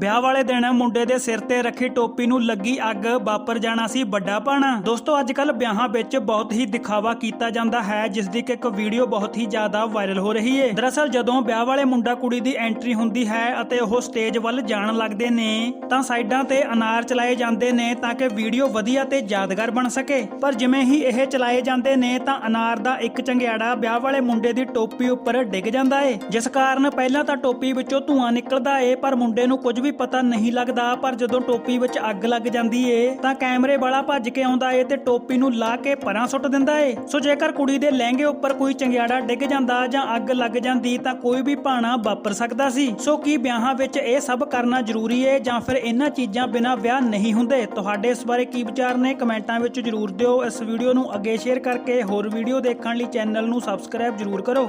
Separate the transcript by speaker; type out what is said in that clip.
Speaker 1: ਵਿਆਹ ਵਾਲੇ ਦਿਨ ਮੁੰਡੇ ਦੇ ਸਿਰ ਤੇ ਰੱਖੀ ਟੋਪੀ ਨੂੰ ਲੱਗੀ ਅੱਗ, ਵਾਪਰ ਜਾਣਾ ਸੀ ਵੱਡਾ ਪਾਣਾ ਦੋਸਤੋ ਅੱਜ ਕੱਲ ਵਿਆਹਾਂ ਵਿੱਚ ਬਹੁਤ ਹੀ ਦਿਖਾਵਾ ਕੀਤਾ ਜਾਂਦਾ ਹੈ, ਜਿਸ ਦੀ ਕਿ ਇੱਕ ਵੀਡੀਓ ਬਹੁਤ ਹੀ ਜ਼ਿਆਦਾ ਵਾਇਰਲ ਹੋ ਰਹੀ ਹੈ ਦਰਅਸਲ, ਜਦੋਂ ਵਿਆਹ ਵਾਲੇ ਮੁੰਡਾ ਕੁੜੀ ਦੀ ਐਂਟਰੀ ਹੁੰਦੀ ਹੈ ਅਤੇ ਉਹ ਸਟੇਜ ਵੱਲ ਜਾਣ ਲੱਗਦੇ ਨੇ, ਤਾਂ ਸਾਈਡਾਂ ਤੇ ਅਨਾਰ ਚਲਾਏ ਜਾਂਦੇ ਨੇ ਤਾਂ ਕਿ ਵੀਡੀਓ ਵਧੀਆ ਤੇ ਯਾਦਗਾਰ ਬਣ ਸਕੇ। ਪਰ ਜਿਵੇਂ ਹੀ ਇਹ ਚਲਾਏ ਜਾਂਦੇ ਨੇ, ਤਾਂ ਅਨਾਰ ਦਾ ਇੱਕ ਚੰਗਿਆੜਾ ਵਿਆਹ ਵਾਲੇ ਮੁੰਡੇ ਦੀ ਟੋਪੀ ਉੱਪਰ ਡਿੱਗ ਜਾਂਦਾ ਏ। ਜਿਸ ਕਾਰਨ ਪਹਿਲਾਂ ਤਾਂ ਟੋਪੀ ਵਿੱਚੋਂ ਧੂਆਂ ਨਿਕਲਦਾ ਏ, ਪਰ ਮੁੰਡੇ ਨੂੰ ਕੁਝ ਵੀ ਪਤਾ ਨਹੀਂ ਲੱਗਦਾ, ਪਰ ਜਦੋਂ ਟੋਪੀ ਵਿੱਚ ਅੱਗ ਲੱਗ ਜਾਂਦੀ ਏ, ਤਾਂ ਕੈਮਰੇ ਵਾਲਾ ਭੱਜ ਕੇ ਆਉਂਦਾ ਏ ਤੇ ਟੋਪੀ ਨੂੰ ਲਾ ਕੇ ਪਰਾਂ ਸੁੱਟ ਦਿੰਦਾ ਏ। ਸੋ ਜੇਕਰ ਕੁੜੀ ਦੇ ਲਹਿੰਗੇ ਉੱਪਰ ਕੋਈ ਚੰਗਿਆੜਾ ਡਿੱਗ ਜਾਂਦਾ ਜਾਂ ਅੱਗ ਲੱਗ ਜਾਂਦੀ, ਤਾਂ ਕੋਈ ਵੀ ਭਾਣਾ ਵਾਪਰ ਸਕਦਾ ਸੀ। ਸੋ ਕੀ ਵਿਆਹਾਂ ਵਿੱਚ ਇਹ ਸਭ ਕਰਨਾ ਜ਼ਰੂਰੀ ਏ ਜਾਂ ਫਿਰ ਇਹਨਾਂ ਚੀਜ਼ਾਂ ਬਿਨਾਂ ਵਿਆਹ ਨਹੀਂ ਹੁੰਦੇ? ਤੁਹਾਡੇ ਇਸ ਬਾਰੇ ਕੀ ਵਿਚਾਰ ਨੇ? ਕਮੈਂਟਾਂ ਵਿੱਚ ਜਰੂਰ ਦਿਓ। ਇਸ ਵੀਡੀਓ ਨੂੰ ਅੱਗੇ ਸ਼ੇਅਰ ਕਰਕੇ ਹੋਰ ਵੀਡੀਓ ਦੇਖਣ ਲਈ ਚੈਨਲ ਨੂੰ ਸਬਸਕ੍ਰਾਈਬ ਜਰੂਰ ਕਰੋ।